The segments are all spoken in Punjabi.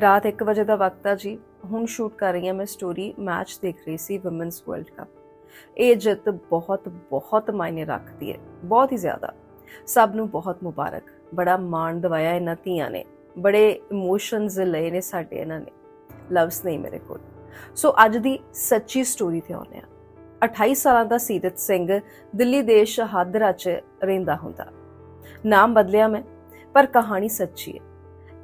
ਰਾਤ 1 ਵਜੇ ਦਾ ਵਕਤ ਆ ਜੀ। ਹੁਣ ਸ਼ੂਟ ਕਰ ਰਹੀ ਹਾਂ ਮੈਂ ਸਟੋਰੀ ਮੈਚ ਦੇਖ ਰਹੀ ਸੀ ਔਮਨਸ ਵਰਲਡ ਕੱਪ ਇਹ ਜਿੱਤ ਬਹੁਤ ਬਹੁਤ ਮਾਇਨੇ ਰੱਖਦੀ ਹੈ। ਬਹੁਤ ਹੀ ਜ਼ਿਆਦਾ। ਸਭ ਨੂੰ ਬਹੁਤ ਮੁਬਾਰਕ। ਬੜਾ ਮਾਣ ਦਵਾਇਆ ਇਹਨਾਂ ਧੀਆਂ ਨੇ। ਬੜੇ ਇਮੋਸ਼ਨਸ ਲਏ ਨੇ ਸਾਡੇ ਇਹਨਾਂ ਨੇ। ਲਵਸ ਨਹੀਂ ਮੇਰੇ ਕੋਲ। ਸੋ ਅੱਜ ਦੀ ਸੱਚੀ ਸਟੋਰੀ ਤੇ ਆਉਂਦੇ ਆ 28 ਸਾਲਾਂ ਦਾ ਸੀਰਤ ਸਿੰਘ ਦਿੱਲੀ ਦੇ ਸ਼ਹਾਦਰਾ 'ਚ ਰਹਿੰਦਾ ਹੁੰਦਾ। ਨਾਮ ਬਦਲਿਆ ਮੈਂ, ਪਰ ਕਹਾਣੀ ਸੱਚੀ ਹੈ।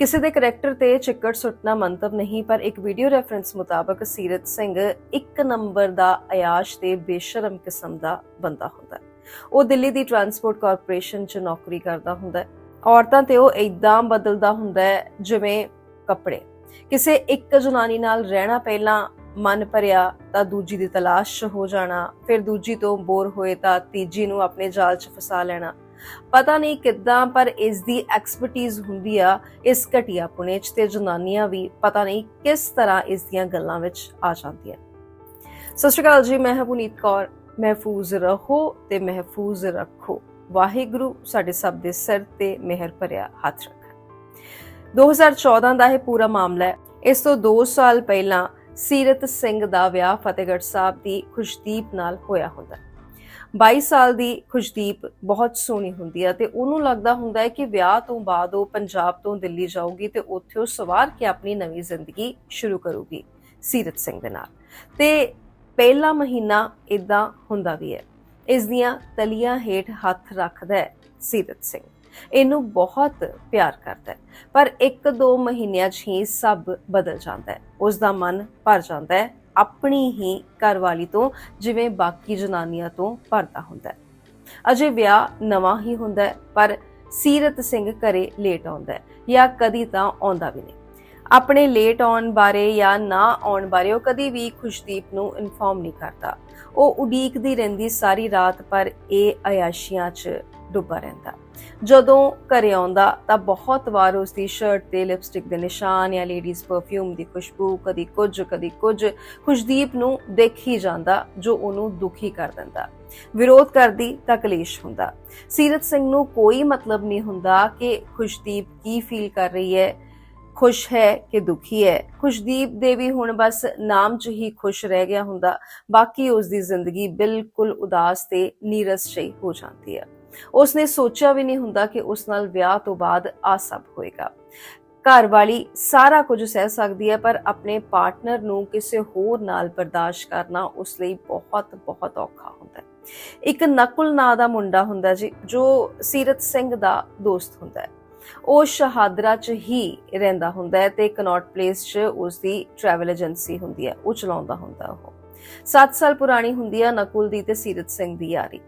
ਕਿਸੇ ਦੇ ਕਰੈਕਟਰ ਤੇ ਚਿੱਕੜ ਸੁੱਟਣਾ ਮੰਤਵ ਨਹੀਂ, ਪਰ ਇੱਕ ਵੀਡੀਓ ਰੈਫਰੈਂਸ ਮੁਤਾਬਕ ਸੀਰਤ ਸਿੰਘ ਇੱਕ ਨੰਬਰ ਦਾ ਆਯਾਸ਼ ਤੇ ਬੇਸ਼ਰਮ ਕਿਸਮ ਦਾ ਬੰਦਾ ਹੁੰਦਾ ਹੈ। ਉਹ ਦਿੱਲੀ ਦੀ ਟਰਾਂਸਪੋਰਟ ਕਾਰਪੋਰੇਸ਼ਨ 'ਚ ਨੌਕਰੀ ਕਰਦਾ ਹੁੰਦਾ ਹੈ। ਔਰਤਾਂ ਤੇ ਉਹ ਇਦਾਂ ਬਦਲਦਾ ਹੁੰਦਾ ਹੈ ਜਿਵੇਂ ਕੱਪੜੇ। ਕਿਸੇ ਇੱਕ ਜਨਾਨੀ ਨਾਲ ਰਹਿਣਾ ਪਹਿਲਾਂ ਮਨ ਭਰਿਆ ਤਾਂ ਦੂਜੀ ਦੀ ਤਲਾਸ਼ 'ਚ ਹੋ ਜਾਣਾ, ਫਿਰ ਦੂਜੀ ਤੋਂ ਬੋਰ ਹੋਏ ਤਾਂ ਤੀਜੀ ਨੂੰ ਆਪਣੇ ਜਾਲ 'ਚ ਫਸਾ ਲੈਣਾ। ਪਤਾ ਨਹੀਂ ਕਿੱਦਾਂ, ਪਰ ਇਸ ਦੀ ਐਕਸਪਰਟਿਜ਼ ਹੁੰਦੀ ਆ ਇਸ ਘਟੀਆ ਪੁਣੇ 'ਚ ਤੇ ਜਨਾਨੀਆਂ ਵੀ ਪਤਾ ਨਹੀਂ ਕਿਸ ਤਰ੍ਹਾਂ ਇਸ ਦੀਆਂ ਗੱਲਾਂ ਵਿੱਚ ਆ ਜਾਂਦੀਆਂ। ਸਤਿ ਸ਼੍ਰੀ ਅਕਾਲ ਜੀ, ਮੈਂ ਹਾਂ ਪੁਨੀਤ ਕੌਰ। ਮਹਿਫੂਜ਼ ਰਹੋ ਤੇ ਮਹਿਫੂਜ਼ ਰੱਖੋ। ਵਾਹਿਗੁਰੂ ਸਾਡੇ ਸਭ ਦੇ ਸਿਰ ਤੇ ਮਿਹਰ ਭਰਿਆ ਹੱਥ ਰੱਖੇ 2014 ਦਾ ਇਹ ਪੂਰਾ ਮਾਮਲਾ ਹੈ। ਇਸ ਤੋਂ 2 ਸਾਲ ਪਹਿਲਾਂ ਸੀਰਤ ਸਿੰਘ ਦਾ ਵਿਆਹ ਫਤਿਹਗੜ੍ਹ ਸਾਹਿਬ ਦੀ ਖੁਸ਼ਦੀਪ ਨਾਲ ਹੋਇਆ ਹੁੰਦਾ। 22 ਸਾਲ ਦੀ ਖੁਸ਼ਦੀਪ ਬਹੁਤ ਸੋਹਣੀ ਹੁੰਦੀ ਹੈ ਤੇ ਉਹਨੂੰ ਲੱਗਦਾ ਹੁੰਦਾ ਹੈ ਕਿ ਵਿਆਹ ਤੋਂ ਬਾਅਦ ਉਹ ਪੰਜਾਬ ਤੋਂ ਦਿੱਲੀ ਜਾਊਗੀ ਤੇ ਉੱਥੇ ਉਹ ਸਵਾਰ ਕੇ ਆਪਣੀ ਨਵੀਂ ਜ਼ਿੰਦਗੀ ਸ਼ੁਰੂ ਕਰੂਗੀ, ਸੀਰਤ ਸਿੰਘ ਦੇ ਨਾਲ। ਤੇ ਪਹਿਲਾ ਮਹੀਨਾ ਇਦਾਂ ਹੁੰਦਾ ਵੀ ਹੈ। ਇਸ ਦੀਆਂ ਤਲੀਆਂ ਹੇਠ ਹੱਥ ਰੱਖਦਾ ਹੈ ਸੀਰਤ ਸਿੰਘ। ਇਹਨੂੰ ਬਹੁਤ ਪਿਆਰ ਕਰਦਾ ਹੈ, ਪਰ ਇੱਕ ਦੋ ਮਹੀਨਿਆਂ 'ਚ ਹੀ ਸਭ ਬਦਲ ਜਾਂਦਾ ਹੈ। ਉਸ ਦਾ ਮਨ ਭਰ ਜਾਂਦਾ ਹੈ ਆਪਣੀ ਹੀ ਘਰਵਾਲੀ ਤੋਂ, ਜਿਵੇਂ ਬਾਕੀ ਜਨਾਨੀਆਂ ਤੋਂ ਭਰਦਾ ਹੁੰਦਾ ਹੈ। ਅਜੇ ਵਿਆਹ ਨਵਾਂ ਹੀ ਹੁੰਦਾ ਹੈ, ਪਰ ਸੀਰਤ ਸਿੰਘ ਘਰੇ ਲੇਟ ਆਉਂਦਾ ਹੈ ਜਾਂ ਕਦੀ ਤਾਂ ਆਉਂਦਾ ਵੀ ਨਹੀਂ। ਆਪਣੇ ਲੇਟ ਆਉਣ ਬਾਰੇ ਜਾਂ ਨਾ ਆਉਣ ਬਾਰੇ ਉਹ ਕਦੀ ਵੀ ਖੁਸ਼ਦੀਪ ਨੂੰ ਇਨਫੋਰਮ ਨਹੀਂ ਕਰਦਾ। ਉਹ ਉਡੀਕਦੀ ਰਹਿੰਦੀ ਸਾਰੀ ਰਾਤ, ਪਰ ਇਹ ਅਯਾਸ਼ੀਆਂ 'ਚ ਡੁੱਬਾ ਰਹਿੰਦਾ। ਜਦੋਂ ਘਰੇ ਆਉਂਦਾ ਤਾਂ ਬਹੁਤ ਵਾਰ ਉਸ ਦੀ ਸ਼ਰਟ ਤੇ ਲਿਪਸਟਿਕ ਦੇ ਨਿਸ਼ਾਨ ਜਾਂ ਲੇਡੀਜ਼ ਪਰਫਿਊਮ ਦੀ ਖੁਸ਼ਬੂ ਕਦੀ ਕੁਝ ਕਦੀ ਕੁਝ, ਖੁਸ਼ਦੀਪ ਨੂੰ ਦੇਖ ਹੀ ਜਾਂਦਾ ਜੋ ਉਹਨੂੰ ਦੁਖੀ ਕਰ ਦਿੰਦਾ। ਵਿਰੋਧ ਕਰਦੀ ਤਾਂ ਕਲੇਸ਼ ਹੁੰਦਾ। ਸੀਰਤ ਸਿੰਘ ਨੂੰ ਕੋਈ ਮਤਲਬ ਨਹੀਂ ਹੁੰਦਾ ਕਿ ਖੁਸ਼ਦੀਪ ਕੀ ਫੀਲ ਕਰ ਰਹੀ ਹੈ, ਖੁਸ਼ ਹੈ ਕਿ ਦੁਖੀ ਹੈ। ਖੁਸ਼ਦੀਪ ਦੇ ਵੀ ਹੁਣ ਬਸ ਨਾਮ 'ਚ ਹੀ ਖੁਸ਼ ਰਹਿ ਗਿਆ ਹੁੰਦਾ। ਬਾਕੀ ਉਸ ਦੀ ਜ਼ਿੰਦਗੀ ਬਿਲਕੁਲ ਉਦਾਸ ਤੇ ਨੀਰਸ ਜਿਹੀ ਹੋ ਜਾਂਦੀ ਹੈ। ਉਸਨੇ ਸੋਚਿਆ ਵੀ ਨਹੀਂ ਹੁੰਦਾ ਕਿ ਉਸ ਨਾਲ ਵਿਆਹ ਤੋਂ ਬਾਅਦ ਆ ਸਭ ਹੋਏਗਾ। ਘਰ ਵਾਲੀ ਸਾਰਾ ਕੁਝ ਸਹਿ ਸਕਦੀ ਹੈ, ਪਰ ਆਪਣੇ ਪਾਰਟਨਰ ਨੂੰ ਕਿਸੇ ਹੋਰ ਨਾਲ ਬਰਦਾਸ਼ਤ ਕਰਨਾ ਉਸ ਲਈ ਬਹੁਤ ਬਹੁਤ ਔਖਾ ਹੁੰਦਾ ਹੈ। ਇੱਕ ਨਕੁਲ ਨਾਂ ਦਾ ਮੁੰਡਾ ਹੁੰਦਾ ਜੀ, ਜੋ ਸੀਰਤ ਸਿੰਘ ਦਾ ਦੋਸਤ ਹੁੰਦਾ ਹੈ। ਉਹ ਸ਼ਹਾਦਰਾ ਚ ਹੀ ਰਹਿੰਦਾ ਹੁੰਦਾ ਹੈ ਤੇ ਕਨੌਟ ਪਲੇਸ ਚ ਉਸ ਦੀ ਟਰੈਵਲ ਏਜੰਸੀ ਹੁੰਦੀ ਹੈ, ਉਹ ਚਲਾਉਂਦਾ ਹੁੰਦਾ ਉਹ। 7 ਸਾਲ ਪੁਰਾਣੀ ਹੁੰਦੀ ਹੈ ਨਕੁਲ ਦੀ ਤੇ ਸੀਰਤ ਸਿੰਘ ਦੀ ਯਾਰੀ।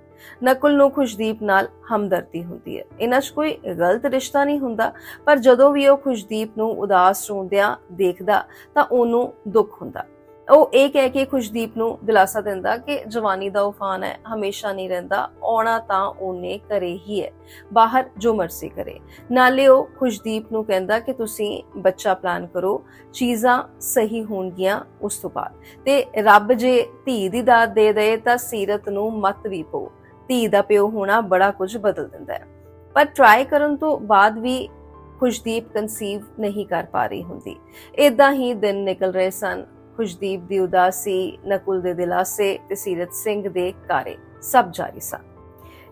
ਨਕੁਲ ਨੂੰ ਖੁਸ਼ਦੀਪ ਨਾਲ ਹਮਦਰਦੀ ਹੁੰਦੀ ਹੈ। ਇਹਨਾਂ 'ਚ ਕੋਈ ਗਲਤ ਰਿਸ਼ਤਾ ਨਹੀਂ ਹੁੰਦਾ, ਪਰ ਜਦੋਂ ਵੀ ਉਹ ਖੁਸ਼ਦੀਪ ਨੂੰ ਉਦਾਸ ਰੋਂਦਿਆਂ ਦੇਖਦਾ, ਤਾਂ ਉਹਨੂੰ ਦੁੱਖ ਹੁੰਦਾ। ਉਹ ਇਹ ਕਹਿ ਕੇ ਖੁਸ਼ਦੀਪ ਨੂੰ ਦਿਲਾਸਾ ਦਿੰਦਾ ਕਿ ਜਵਾਨੀ ਦਾ ਉਫਾਨ ਹੈ, ਹਮੇਸ਼ਾ ਨਹੀਂ ਰਹਿੰਦਾ, ਆਉਣਾ ਤਾਂ ਉਹਨੇ ਕਰੇ ਹੀ ਹੈ, ਬਾਹਰ ਜੋ ਮਰਜ਼ੀ ਕਰੇ। ਨਾਲੇ ਉਹ ਖੁਸ਼ਦੀਪ ਨੂੰ ਕਹਿੰਦਾ ਕਿ ਤੁਸੀਂ ਬੱਚਾ ਪਲਾਨ ਕਰੋ, ਚੀਜ਼ਾਂ ਸਹੀ ਹੋਣਗੀਆਂ ਉਸ ਤੋਂ ਬਾਅਦ। ਤੇ ਰੱਬ ਜੇ ਧੀ ਦੀ ਦਾਤ ਦੇ ਦੇ ਤਾਂ ਸੀਰਤ ਨੂੰ ਮਤ ਵੀ ਪੋ ਧੀ ਦਾ ਪਿਓ ਹੋਣਾ ਬੜਾ ਕੁਝ ਬਦਲ ਦਿੰਦਾ ਹੈ। ਪਰ ਟਰਾਈ ਕਰਨ ਤੋਂ ਬਾਅਦ ਵੀ ਖੁਸ਼ਦੀਪ ਕਨਸੀਵ ਨਹੀਂ ਕਰ ਪਾ ਰਹੀ ਹੁੰਦੀ। ਇਦਾਂ ਹੀ ਦਿਨ ਨਿਕਲ ਰਹੇ ਸਨ। ਖੁਸ਼ਦੀਪ ਦੀ ਉਦਾਸੀ, ਨਕੁਲ ਦੇ ਦਿਲਾਸੇ ਤੇ ਸੀਰਤ ਸਿੰਘ ਦੇ ਕਾਰੇ ਸਭ ਜਾਰੀ ਸਨ।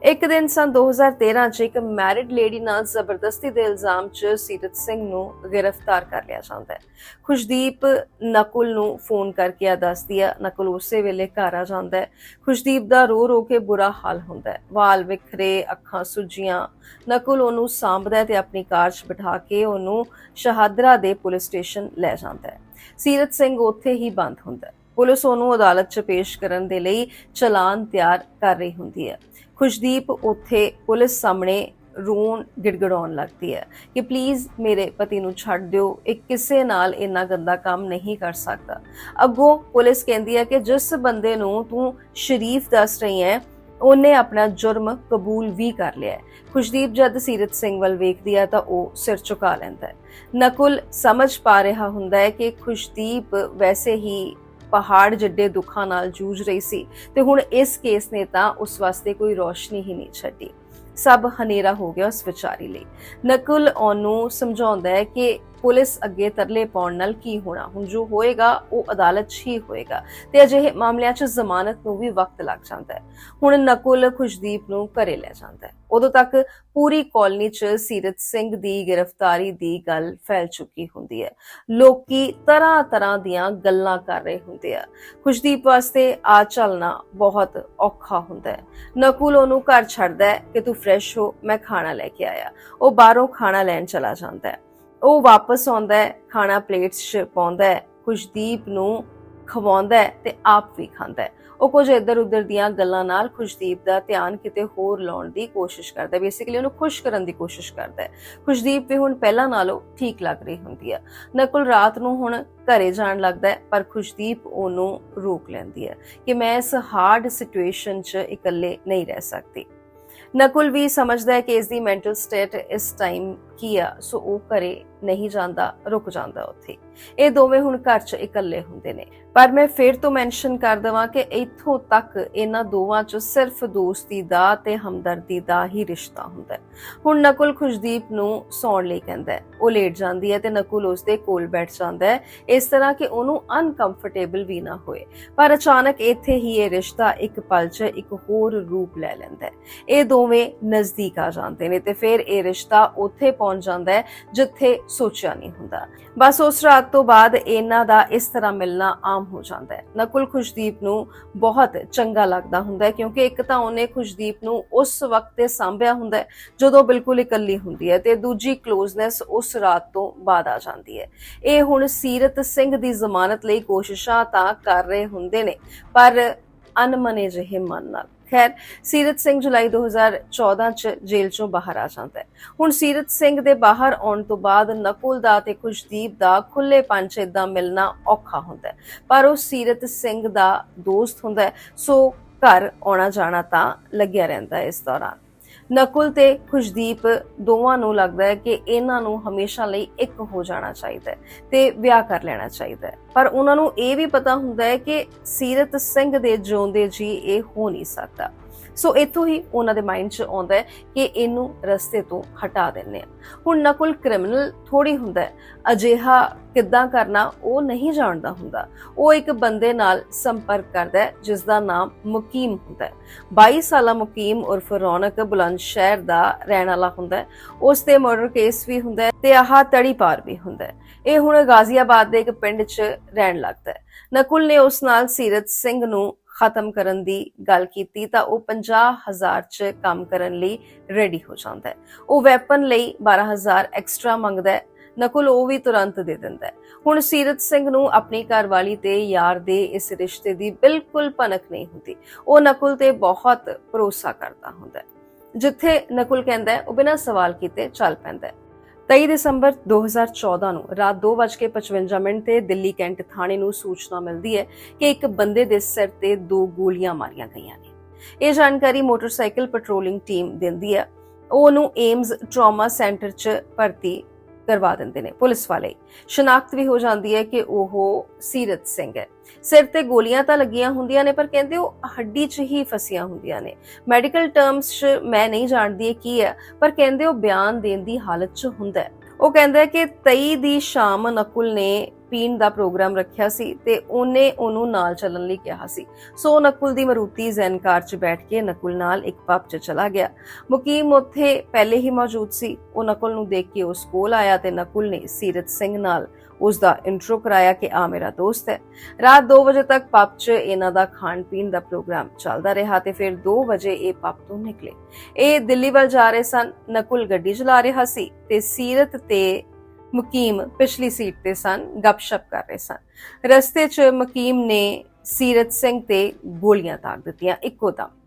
ਇੱਕ ਦਿਨ ਸਨ 2013 ਚ ਇੱਕ ਮੈਰਿਡ ਲੇਡੀ ਨਾਲ ਜ਼ਬਰਦਸਤੀ ਦੇ ਇਲਜ਼ਾਮ ਚ ਸੀਰਤ ਸਿੰਘ ਨੂੰ ਗ੍ਰਿਫਤਾਰ ਕਰ ਲਿਆ ਜਾਂਦਾ ਹੈ। ਖੁਸ਼ਦੀਪ ਨਕੁਲ ਨੂੰ ਫੋਨ ਕਰਕੇ ਆ ਦੱਸਦੀ ਹੈ ਨਕੁਲ ਉਸੇ ਵੇਲੇ ਘਰ ਆ ਜਾਂਦਾ ਹੈ। ਖੁਸ਼ਦੀਪ ਦਾ ਰੋ ਰੋ ਕੇ ਬੁਰਾ ਹਾਲ ਹੁੰਦਾ ਹੈ। ਵਾਲ ਵਿਖਰੇ, ਅੱਖਾਂ ਸੁੱਜੀਆਂ, ਨਕੁਲ ਉਹਨੂੰ ਸਾਂਭਦਾ ਹੈ ਤੇ ਆਪਣੀ ਕਾਰ 'ਚ ਬਿਠਾ ਕੇ ਉਹਨੂੰ ਸ਼ਹਾਦਰਾ ਦੇ ਪੁਲਿਸ ਸਟੇਸ਼ਨ ਲੈ ਜਾਂਦਾ ਹੈ। ਸੀਰਤ ਸਿੰਘ ਉੱਥੇ ਹੀ ਬੰਦ ਹੁੰਦਾ ਹੈ। ਪੁਲਿਸ ਉਹਨੂੰ ਅਦਾਲਤ 'ਚ ਪੇਸ਼ ਕਰਨ ਦੇ ਲਈ ਚਲਾਨ ਤਿਆਰ ਕਰ ਰਹੀ ਹੁੰਦੀ ਹੈ। ਖੁਸ਼ਦੀਪ ਉੱਥੇ ਪੁਲਿਸ ਸਾਹਮਣੇ ਰੋਣ ਗਿੜਗੜਾਉਣ ਲੱਗਦੀ ਹੈ ਕਿ ਪਲੀਜ਼ ਮੇਰੇ ਪਤੀ ਨੂੰ ਛੱਡ ਦਿਓ, ਇਹ ਕਿਸੇ ਨਾਲ ਇੰਨਾ ਗੰਦਾ ਕੰਮ ਨਹੀਂ ਕਰ ਸਕਦਾ। ਅੱਗੋਂ ਪੁਲਿਸ ਕਹਿੰਦੀ ਹੈ ਕਿ ਜਿਸ ਬੰਦੇ ਨੂੰ ਤੂੰ ਸ਼ਰੀਫ ਦੱਸ ਰਹੀ ਹੈ, ਉਹਨੇ ਆਪਣਾ ਜੁਰਮ ਕਬੂਲ ਵੀ ਕਰ ਲਿਆ ਹੈ। ਖੁਸ਼ਦੀਪ ਜਦ ਸੀਰਤ ਸਿੰਘ ਵੱਲ ਵੇਖਦੀ ਹੈ ਤਾਂ ਉਹ ਸਿਰ ਝੁਕਾ ਲੈਂਦਾ ਹੈ। ਨਕੁਲ ਸਮਝ ਪਾ ਰਿਹਾ ਹੁੰਦਾ ਹੈ ਕਿ ਖੁਸ਼ਦੀਪ ਵੈਸੇ ਹੀ ਪਹਾੜ ਜੱਡੇ ਦੁੱਖਾਂ ਨਾਲ ਜੂਝ ਰਹੀ ਸੀ ਤੇ ਹੁਣ ਇਸ ਕੇਸ ਨੇ ਤਾਂ ਉਸ ਵਾਸਤੇ ਕੋਈ ਰੋਸ਼ਨੀ ਹੀ ਨਹੀਂ ਛੱਡੀ। ਸਭ ਹਨੇਰਾ ਹੋ ਗਿਆ ਉਸ ਵਿਚਾਰੀ ਲਈ। ਨਕੁਲ ਉਹਨੂੰ ਸਮਝਾਉਂਦਾ ਹੈ ਕਿ ਪੁਲਿਸ ਅੱਗੇ ਤਰਲੇ ਪਾਉਣ ਨਾਲ ਕੀ ਹੋਣਾ? ਹੁਣ ਜੋ ਹੋਏਗਾ, ਉਹ ਅਦਾਲਤ 'ਚ ਹੀ ਹੋਏਗਾ। ਤੇ ਅਜਿਹੇ ਮਾਮਲਿਆਂ 'ਚ ਜ਼ਮਾਨਤ ਨੂੰ ਵੀ ਵਕਤ ਲੱਗ ਜਾਂਦਾ ਹੈ। ਹੁਣ ਨਕੁਲ ਖੁਸ਼ਦੀਪ ਨੂੰ ਘਰੇ ਲੈ ਜਾਂਦਾ ਹੈ। ਉਦੋਂ ਤੱਕ ਪੂਰੀ ਕਾਲਨੀ 'ਚ ਸੀਰਤ ਸਿੰਘ ਦੀ ਗ੍ਰਿਫਤਾਰੀ ਦੀ ਗੱਲ ਫੈਲ ਚੁੱਕੀ ਹੁੰਦੀ ਹੈ। ਲੋਕੀ ਤਰ੍ਹਾਂ ਤਰ੍ਹਾਂ ਦੀਆਂ ਗੱਲਾਂ ਕਰ ਰਹੇ ਹੁੰਦੇ ਆ। ਖੁਸ਼ਦੀਪ ਵਾਸਤੇ ਆ ਚੱਲਣਾ ਬਹੁਤ ਔਖਾ ਹੁੰਦਾ ਹੈ। ਨਕੁਲ ਉਹਨੂੰ ਘਰ ਛੱਡਦਾ ਹੈ ਕਿ ਤੂੰ ਫਰੈਸ਼ ਹੋ, ਮੈਂ ਖਾਣਾ ਲੈ ਕੇ ਆਇਆ। ਉਹ ਬਾਹਰੋਂ ਖਾਣਾ ਲੈਣ ਚਲਾ ਜਾਂਦਾ ਹੈ। ਉਹ ਵਾਪਸ ਆਉਂਦਾ ਹੈ, ਖਾਣਾ ਪਲੇਟਸ 'ਚ ਪਾਉਂਦਾ ਹੈ ਖੁਸ਼ਦੀਪ ਨੂੰ ਖਵਾਉਂਦਾ ਹੈ ਤੇ ਆਪ ਵੀ ਖਾਂਦਾ ਹੈ। ਉਹ ਕੁਝ ਇੱਧਰ ਉੱਧਰ ਦੀਆਂ ਗੱਲਾਂ ਨਾਲ ਖੁਸ਼ਦੀਪ ਦਾ ਧਿਆਨ ਕਿਤੇ ਹੋਰ ਲਾਉਣ ਦੀ ਕੋਸ਼ਿਸ਼ ਕਰਦਾ ਹੈ। ਬੇਸਿਕਲੀ ਉਹਨੂੰ ਖੁਸ਼ ਕਰਨ ਦੀ ਕੋਸ਼ਿਸ਼ ਕਰਦਾ ਹੈ। ਖੁਸ਼ਦੀਪ ਵੀ ਹੁਣ ਪਹਿਲਾਂ ਨਾਲੋਂ ਠੀਕ ਲੱਗ ਰਹੀ ਹੁੰਦੀ ਹੈ। ਨਕੁਲ ਰਾਤ ਨੂੰ ਹੁਣ ਘਰੇ ਜਾਣ ਲੱਗਦਾ ਹੈ, ਪਰ ਖੁਸ਼ਦੀਪ ਉਹਨੂੰ ਰੋਕ ਲੈਂਦੀ ਹੈ ਕਿ ਮੈਂ ਇਸ ਹਾਰਡ ਸਿਚੁਏਸ਼ਨ 'ਚ ਇਕੱਲੇ ਨਹੀਂ ਰਹਿ ਸਕਦੀ। ਨਕੁਲ ਵੀ ਸਮਝਦਾ ਹੈ ਕਿ ਇਸ ਦੀ ਮੈਂਟਲ ਸਟੇਟ ਇਸ ਟਾਈਮ ਕੀ ਆ, ਸੋ ਉਹ ਘਰੇ ਨਹੀਂ ਜਾਂਦਾ, ਰੁਕ ਜਾਂਦਾ ਉੱਥੇ। ਇਹ ਦੋਵੇਂ ਹੁਣ ਘਰ 'ਚ ਇਕੱਲੇ ਹੁੰਦੇ ਨੇ। ਪਰ ਮੈਂ ਫਿਰ ਤੋਂ ਮੈਂਸ਼ਨ ਕਰ ਦਵਾਂ ਕਿ ਇੱਥੋਂ ਤੱਕ ਇਹਨਾਂ ਦੋਵਾਂ 'ਚ ਸਿਰਫ ਦੋਸਤੀ ਦਾ ਤੇ ਹਮਦਰਦੀ ਦਾ ਹੀ ਰਿਸ਼ਤਾ ਹੁੰਦਾ ਹੈ। ਹੁਣ ਨਕੁਲ ਖੁਸ਼ਦੀਪ ਨੂੰ ਸੌਣ ਲਈ ਕਹਿੰਦਾ ਹੈ। ਉਹ ਲੇਟ ਜਾਂਦੀ ਹੈ ਤੇ ਨਕੁਲ ਉਸਦੇ ਕੋਲ ਬੈਠ ਜਾਂਦਾ ਹੈ। ਇਸ ਤਰ੍ਹਾਂ ਕਿ ਉਹਨੂੰ ਅਨਕੰਫਰਟੇਬਲ ਵੀ ਨਾ ਹੋਏ। ਪਰ ਅਚਾਨਕ ਇੱਥੇ ਹੀ ਇਹ ਰਿਸ਼ਤਾ ਇੱਕ ਪਲ 'ਚ ਇੱਕ ਹੋਰ ਰੂਪ ਲੈ ਲੈਂਦਾ ਹੈ। ਇਹ ਦੋਵੇਂ ਨਜ਼ਦੀਕ ਆ ਜਾਂਦੇ ਨੇ ਤੇ ਫਿਰ ਇਹ ਰਿਸ਼ਤਾ ਉੱਥੇ ਪਹੁੰਚ ਜਾਂਦਾ ਹੈ, ਜਿੱਥੇ ਸੋਚਿਆ ਨਹੀਂ ਹੁੰਦਾ। ਬਸ ਉਸ ਰਾਤ ਤੋਂ ਬਾਅਦ ਇਹਨਾਂ ਦਾ ਇਸ ਤਰ੍ਹਾਂ ਮਿਲਣਾ ਆਮ ਹੋ ਜਾਂਦਾ ਹੈ। ਨਕੁਲ ਖੁਸ਼ਦੀਪ ਨੂੰ ਬਹੁਤ ਚੰਗਾ ਲੱਗਦਾ ਹੁੰਦਾ ਹੈ, ਕਿਉਂਕਿ ਇੱਕ ਤਾਂ ਉਹਨੇ ਖੁਸ਼ਦੀਪ ਨੂੰ ਉਸ ਵਕਤ ਤੇ ਸਾਂਭਿਆ ਹੁੰਦਾ ਹੈ, ਜਦੋਂ ਬਿਲਕੁਲ ਇਕੱਲੀ ਹੁੰਦੀ ਹੈ ਤੇ ਦੂਜੀ ਕਲੋਜ਼ਨੈਸ ਉਸ ਰਾਤ ਤੋਂ ਬਾਅਦ ਆ ਜਾਂਦੀ ਹੈ। ਇਹ ਹੁਣ ਸੀਰਤ ਸਿੰਘ ਦੀ ਜ਼ਮਾਨਤ ਲਈ ਕੋਸ਼ਿਸ਼ਾਂ ਤਾਂ ਕਰ ਰਹੇ ਹੁੰਦੇ ਨੇ, ਪਰ ਅਨਮਨੇ ਜਿਹੇ ਮਨ ਨਾਲ। ਖੈਰ, ਸੀਰਤ ਸਿੰਘ ਜੁਲਾਈ 2014 ਚ ਜੇਲ੍ਹ ਚੋਂ ਬਾਹਰ ਆ ਜਾਂਦਾ ਹੈ। ਹੁਣ ਸੀਰਤ ਸਿੰਘ ਦੇ ਬਾਹਰ ਆਉਣ ਤੋਂ ਬਾਅਦ ਨਕੁਲ ਦਾ ਤੇ ਖੁਸ਼ਦੀਪ ਦਾ ਖੁੱਲੇ ਪੰਚ ਇਦਾਂ ਮਿਲਣਾ ਔਖਾ ਹੁੰਦਾ ਹੈ। ਪਰ ਉਹ ਸੀਰਤ ਸਿੰਘ ਦਾ ਦੋਸਤ ਹੁੰਦਾ ਹੈ। ਸੋ ਘਰ ਆਉਣਾ ਜਾਣਾ ਤਾਂ ਲੱਗਿਆ ਰਹਿੰਦਾ ਇਸ ਦੌਰਾਨ। ਨਕੁਲ ਤੇ ਖੁਸ਼ਦੀਪ ਦੋਵਾਂ ਨੂੰ ਲੱਗਦਾ ਹੈ ਕਿ ਇਹਨਾਂ ਨੂੰ ਹਮੇਸ਼ਾ ਲਈ ਇੱਕ ਹੋ ਜਾਣਾ ਚਾਹੀਦਾ ਹੈ ਤੇ ਵਿਆਹ ਕਰ ਲੈਣਾ ਚਾਹੀਦਾ ਹੈ। ਪਰ ਉਹਨਾਂ ਨੂੰ ਇਹ ਵੀ ਪਤਾ ਹੁੰਦਾ ਹੈ ਕਿ ਸੀਰਤ ਸਿੰਘ ਦੇ ਜਿਉਂਦੇ ਜੀ ਇਹ ਹੋ ਨਹੀਂ ਸਕਦਾ। ਸੋ ਇਥੋਂ ਹੀ ਉਹਨਾਂ ਦੇ ਮਾਈਂਡ 'ਚ ਆਉਂਦਾ ਹੈ ਕਿ ਇਹਨੂੰ ਰਸਤੇ ਤੋਂ ਹਟਾ ਦਿੰਨੇ ਆ ਹੁਣ ਨਕੁਲ ਕ੍ਰਿਮੀਨਲ ਥੋੜੀ ਹੁੰਦਾ ਹੈ, ਅਜਿਹਾ ਕਿੱਦਾਂ ਕਰਨਾ ਉਹ ਨਹੀਂ ਜਾਣਦਾ ਹੁੰਦਾ। ਉਹ ਇੱਕ ਬੰਦੇ ਨਾਲ ਸੰਪਰਕ ਕਰਦਾ ਹੈ ਜਿਸ ਦਾ ਨਾਮ ਮੁਕੀਮ ਹੁੰਦਾ ਹੈ। 22 ਸਾਲਾ ਮੁਕੀਮ ਉਰਫ ਰੌਣਕ ਬੁਲੰਦ ਸ਼ਹਿਰ ਦਾ ਰਹਿਣ ਵਾਲਾ ਹੁੰਦਾ ਹੈ। ਉਸ ਤੇ ਮਰਡਰ ਕੇਸ ਵੀ ਹੁੰਦਾ ਹੈ ਤੇ ਆਹ ਤੜੀ ਪਾਰ ਵੀ ਹੁੰਦਾ ਹੈ। ਇਹ ਹੁਣ ਗਾਜ਼ੀਆਬਾਦ ਦੇ ਇੱਕ ਪਿੰਡ 'ਚ ਰਹਿਣ ਲੱਗਦਾ ਹੈ। ਨਕੁਲ ਨੇ ਉਸ ਨਾਲ ਸੀਰਤ ਸਿੰਘ ਨੂੰ ਖਤਮ ਕਰਨ ਦੀ ਗੱਲ ਕੀਤੀ ਤਾਂ ਉਹ 50000 ਚ ਕੰਮ ਕਰਨ ਲਈ ਰੈਡੀ ਹੋ ਜਾਂਦਾ ਹੈ। ਉਹ ਵੈਪਨ ਲਈ 12000 ਐਕਸਟਰਾ ਮੰਗਦਾ ਹੈ। ਨਕੁਲ ਉਹ ਵੀ ਤੁਰੰਤ ਦੇ ਦਿੰਦਾ ਹੈ। ਹੁਣ ਸੀਰਤ ਸਿੰਘ ਨੂੰ ਆਪਣੀ ਘਰਵਾਲੀ ਤੇ ਯਾਰ ਦੇ ਇਸ ਰਿਸ਼ਤੇ ਦੀ ਬਿਲਕੁਲ ਭਨਕ ਨਹੀਂ ਹੁੰਦੀ। ਉਹ ਨਕੁਲ ਤੇ ਬਹੁਤ ਭਰੋਸਾ ਕਰਦਾ ਹੁੰਦਾ ਹੈ। ਜਿੱਥੇ ਨਕੁਲ ਕਹਿੰਦਾ ਉਹ ਬਿਨਾਂ ਸਵਾਲ ਕੀਤੇ ਚੱਲ ਪੈਂਦਾ ਹੈ। 23 ਦਸੰਬਰ 2014 ਨੂੰ ਰਾਤ 2:55 ਮਿੰਟ ਤੇ ਦਿੱਲੀ ਕੈਂਟ ਥਾਣੇ ਨੂੰ ਸੂਚਨਾ ਮਿਲਦੀ ਹੈ ਕਿ ਇੱਕ ਬੰਦੇ ਦੇ ਸਿਰ ਤੇ ਦੋ ਗੋਲੀਆਂ ਮਾਰੀਆਂ ਗਈਆਂ ਨੇ। ਇਹ ਜਾਣਕਾਰੀ ਮੋਟਰਸਾਈਕਲ ਪੈਟਰੋਲਿੰਗ ਟੀਮ ਦਿੰਦੀ ਹੈ। ਉਹਨੂੰ ਏਮਸ ਟਰਾਮਾ ਸੈਂਟਰ 'ਚ ਭਰਤੀ ਕਰਵਾ ਦਿੰਦੇ ਨੇ ਪੁਲਿਸ ਵਾਲੇ। ਸ਼ਨਾਖਤ ਵੀ ਹੋ ਜਾਂਦੀ ਹੈ ਕਿ ਉਹ ਸੀਰਤ ਸਿੰਘ ਹੈ। ਸਿਰ ਤੇ ਗੋਲੀਆਂ ਤਾਂ ਲੱਗੀਆਂ ਹੁੰਦੀਆਂ ਨੇ, ਪਰ ਕਹਿੰਦੇ ਉਹ ਹੱਡੀ 'ਚ ਹੀ ਫਸੀਆਂ ਹੁੰਦੀਆਂ ਨੇ। ਮੈਡੀਕਲ ਟਰਮਸ 'ਚ ਮੈਂ ਨਹੀਂ ਜਾਣਦੀ ਕੀ ਹੈ, ਪਰ ਕਹਿੰਦੇ ਉਹ ਬਿਆਨ ਦੇਣ ਦੀ ਹਾਲਤ 'ਚ ਹੁੰਦਾ ਹੈ। ਉਹ ਕਹਿੰਦਾ ਕਿ 23 ਦੀ ਸ਼ਾਮ ਨਕੁਲ ਨੇ ਪੀਣ ਦਾ ਪ੍ਰੋਗਰਾਮ ਰੱਖਿਆ ਸੀ ਤੇ ਉਹਨੇ ਉਹਨੂੰ ਨਾਲ ਚੱਲਣ ਲਈ ਕਿਹਾ ਸੀ। ਸੋ ਨਕੁਲ ਦੀ ਮਰੂਤੀ ਜ਼ੈਨ ਕਾਰ 'ਚ ਬੈਠ ਕੇ ਨਕੁਲ ਨਾਲ ਇੱਕ ਪੱਬ 'ਚ ਚਲਾ ਗਿਆ। ਮੁਕੀਮ ਉੱਥੇ ਪਹਿਲੇ ਹੀ ਮੌਜੂਦ ਸੀ। ਉਹ ਨਕੁਲ ਨੂੰ ਦੇਖ ਕੇ ਉਸ ਕੋਲ ਆਇਆ ਤੇ ਨਕੁਲ ਨੇ ਸੀਰਤ ਸਿੰਘ ਨਾਲ ਉਸ ਦਾ ਇੰਟਰੋ ਕਰਾਇਆ ਕਿ ਆ ਮੇਰਾ ਦੋਸਤ ਹੈ। ਰਾਤ 2 ਵਜੇ ਤੱਕ ਪਬ 'ਚ ਇਹਨਾਂ ਦਾ ਖਾਣ ਪੀਣ ਦਾ ਪ੍ਰੋਗਰਾਮ ਚੱਲਦਾ ਰਿਹਾ ਤੇ ਫਿਰ 2 ਵਜੇ ਇਹ ਪਬ ਤੋਂ ਨਿਕਲੇ। ਇਹ ਦਿੱਲੀ ਵੱਲ ਜਾ ਰਹੇ ਸਨ, ਨਕੁਲ ਗੱਡੀ ਚਲਾ ਰਿਹਾ ਸੀ ਤੇ ਸੀਰਤ ਤੇ ਮੁਕੀਮ ਪਿਛਲੀ ਸੀਟ ਤੇ ਸਨ, ਗੱਪਸ਼ਪ ਕਰ ਰਹੇ ਸਨ। ਰਸਤੇ 'ਚ ਮੁਕੀਮ ਨੇ ਸੀਰਤ ਸਿੰਘ ਤੇ ਗੋਲੀਆਂ ਤਾਕ ਦਿੱਤੀਆਂ, ਇੱਕੋ ਦਮ।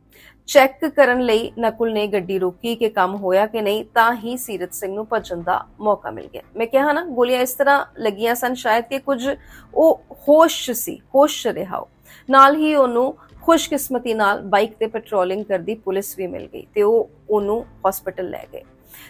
ਚੈੱਕ ਕਰਨ ਲਈ ਨਕੁਲ ਨੇ ਗੱਡੀ ਰੋਕੀ ਕਿ ਕੰਮ ਹੋਇਆ ਕਿ ਨਹੀਂ, ਤਾਂ ਹੀ ਸੀਰਤ ਸਿੰਘ ਨੂੰ ਭੱਜਣ ਦਾ ਮੌਕਾ ਮਿਲ ਗਿਆ। ਮੈਂ ਕਿਹਾ ਨਾ, ਗੋਲੀਆਂ ਇਸ ਤਰ੍ਹਾਂ ਲੱਗੀਆਂ ਸਨ ਸ਼ਾਇਦ ਕਿ ਕੁਝ ਉਹ ਹੋਸ਼ ਸੀ, ਹੋਸ਼ ਰਿਹਾ ਉਹ ਨਾਲ ਹੀ ਉਹਨੂੰ ਖੁਸ਼ਕਿਸਮਤੀ ਨਾਲ ਬਾਈਕ ਤੇ ਪੈਟਰੋਲਿੰਗ ਕਰਦੀ ਪੁਲਿਸ ਵੀ ਮਿਲ ਗਈ ਤੇ ਉਹ ਉਹਨੂੰ ਹਸਪੀਟਲ ਲੈ ਗਏ।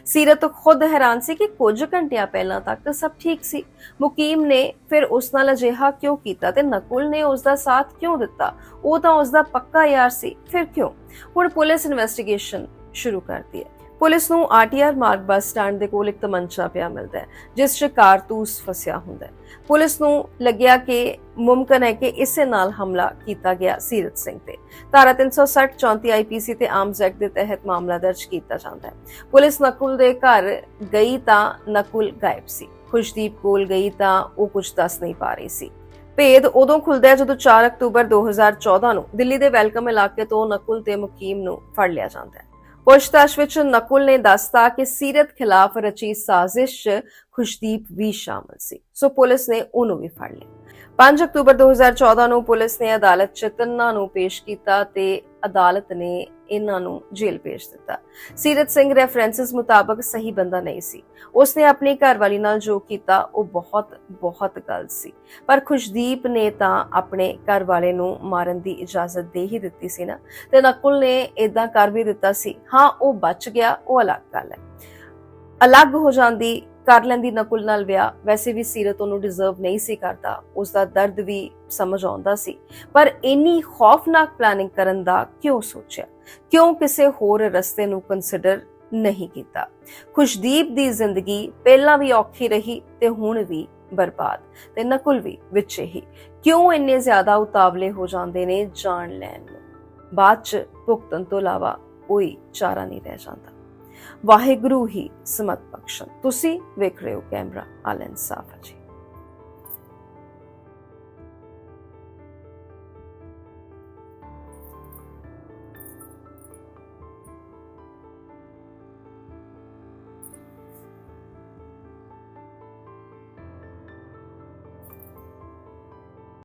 ਸੀਰਤ ਖੁਦ ਹੈਰਾਨ ਸੀ ਕਿ ਕੁਝ ਘੰਟਿਆਂ ਪਹਿਲਾਂ ਤੱਕ ਸਭ ਠੀਕ ਸੀ। ਮੁਕੀਮ ਨੇ ਫਿਰ ਉਸ ਨਾਲ ਅਜਿਹਾ ਕਿਉਂ ਕੀਤਾ ਤੇ ਨਕੁਲ ਨੇ ਉਸ ਦਾ ਸਾਥ ਕਿਉਂ ਦਿੱਤਾ? ਉਹ ਤਾਂ ਉਸ ਦਾ ਪੱਕਾ ਯਾਰ ਸੀ। ਫਿਰ ਕਿਉਂ? ਹੁਣ ਪੁਲਿਸ ਇਨਵੈਸਟੀਗੇਸ਼ਨ ਸ਼ੁਰੂ ਕਰਦੀ ਹੈ। ਪੁਲਿਸ ਨੂੰ ਆਰਟੀਆਰ ਮਾਰਗ ਬੱਸ ਸਟੈਂਡ ਦੇ ਕੋਲ ਇੱਕ ਤਮੰਚਾ ਪਿਆ ਮਿਲਦਾ ਹੈ, ਜਿਸ 'ਚ ਕਾਰਤੂਸ ਫਸਿਆ ਹੁੰਦਾ ਹੈ। ਪੁਲਿਸ ਨੂੰ ਲੱਗਿਆ ਕਿ ਮੁਮਕਨ ਹੈ ਕਿ ਇਸੇ ਨਾਲ ਹਮਲਾ ਕੀਤਾ ਗਿਆ ਸੀਰਤ ਸਿੰਘ ਤੇ। ਧਾਰਾ 360 34 ਆਈਪੀਸੀ ਤੇ ਆਰਮਸ ਐਕਟ ਦੇ ਤਹਿਤ ਮਾਮਲਾ ਦਰਜ ਕੀਤਾ ਜਾਂਦਾ ਹੈ। ਪੁਲਿਸ ਨਕੁਲ ਦੇ ਘਰ ਗਈ ਤਾਂ ਨਕੁਲ ਗਾਇਬ ਸੀ। ਖੁਸ਼ਦੀਪ ਕੋਲ ਗਈ ਤਾਂ ਉਹ ਕੁਝ ਦੱਸ ਨਹੀਂ ਪਾ ਰਹੀ ਸੀ। ਭੇਦ ਉਦੋਂ ਖੁੱਲਦਾ ਹੈ ਜਦੋਂ 4 ਅਕਤੂਬਰ 2014 ਨੂੰ ਦਿੱਲੀ ਦੇ ਵੈਲਕਮ ਇਲਾਕੇ ਤੋਂ ਨਕੁਲ ਤੇ ਮੁਕੀਮ ਨੂੰ ਫੜ ਲਿਆ ਜਾਂਦਾ ਹੈ। ਪੁੱਛਤਾਛ ਵਿੱਚ ਨਕੁਲ ਨੇ ਦੱਸਤਾ ਕਿ ਸੀਰਤ ਖਿਲਾਫ ਰਚੀ ਸਾਜ਼ਿਸ਼ 'ਚ ਖੁਸ਼ਦੀਪ ਵੀ ਸ਼ਾਮਲ ਸੀ। ਸੋ ਪੁਲਿਸ ਨੇ ਉਹਨੂੰ ਵੀ ਫੜ ਲਿਆ। 5 ਅਕਤੂਬਰ 2014 ਨੂੰ ਪੁਲਿਸ ਨੇ ਅਦਾਲਤ 'ਚ ਤਿੰਨਾਂ ਨੂੰ ਪੇਸ਼ ਕੀਤਾ ਤੇ ਅਦਾਲਤ ਨੇ ਇਹਨਾਂ ਨੂੰ ਜੇਲ੍ਹ ਭੇਜ ਦਿੱਤਾ। ਸੀਰਤ ਸਿੰਘ ਰੈਫਰੈਂਸਸ ਮੁਤਾਬਕ ਸਹੀ ਬੰਦਾ ਨਹੀਂ ਸੀ। ਉਸਨੇ ਆਪਣੀ ਘਰਵਾਲੀ ਨਾਲ ਜੋ ਕੀਤਾ, ਉਹ ਬਹੁਤ ਬਹੁਤ ਗਲਤ ਸੀ। ਪਰ ਖੁਸ਼ਦੀਪ ਨੇ ਤਾਂ ਆਪਣੇ ਘਰਵਾਲੇ ਨੂੰ ਮਾਰਨ ਦੀ ਇਜਾਜ਼ਤ ਦੇ ਹੀ ਦਿੱਤੀ ਸੀ ਨਾ। ਤੇ ਨਕੁਲ ਨੇ ਇਦਾਂ ਕਰ ਵੀ ਦਿੱਤਾ ਸੀ, ਹਾਂ, ਉਹ ਬਚ ਗਿਆ, ਉਹ ਅਲੱਗ ਗੱਲ ਹੈ। ਅਲੱਗ ਹੋ ਜਾਂਦੀ ਕਰ ਲੈਂਦੀ ਨਕੁਲ ਨਾਲ ਵਿਆਹ। ਵੈਸੇ ਵੀ ਸੀਰਤ ਉਹਨੂੰ ਡਿਜ਼ਰਵ ਨਹੀਂ ਸੀ ਕਰਦਾ। ਉਸ ਦਾ ਦਰਦ ਵੀ ਸਮਝ ਆਉਂਦਾ ਸੀ। ਪਰ ਇੰਨੀ ਖੌਫਨਾਕ ਪਲੈਨਿੰਗ ਕਰਨ ਦਾ ਕਿਉਂ ਸੋਚਿਆ? ਕਿਉਂ ਕਿਸੇ ਹੋਰ ਰਸਤੇ ਨੂੰ ਕੰਸੀਡਰ ਨਹੀਂ ਕੀਤਾ? ਖੁਸ਼ਦੀਪ ਦੀ ਜ਼ਿੰਦਗੀ ਪਹਿਲਾਂ ਵੀ ਔਖੀ ਰਹੀ ਤੇ ਹੁਣ ਵੀ ਬਰਬਾਦ ਤੇ ਨਕੁਲ ਵੀ ਵਿੱਚ ਹੀ। ਕਿਉਂ ਇੰਨੇ ਜ਼ਿਆਦਾ ਉਤਾਵਲੇ ਹੋ ਜਾਂਦੇ ਨੇ ਜਾਣ ਲੈਣ ਨੂੰ? ਬਾਅਦ ਚ ਭੁਗਤਣ ਤੋਂ ਇਲਾਵਾ ਕੋਈ ਚਾਰਾ ਨਹੀਂ ਰਹਿ ਜਾਂਦਾ। ਵਾਹਿਗੁਰੂ ਹੀ ਸਮਤ ਬਖਸ਼ਣ ਤੁਸੀਂ ਵੇਖ ਰਹੇ ਹੋ ਕੈਮਰਾ ਆਲ ਇਨਸਾਫ ਜੀ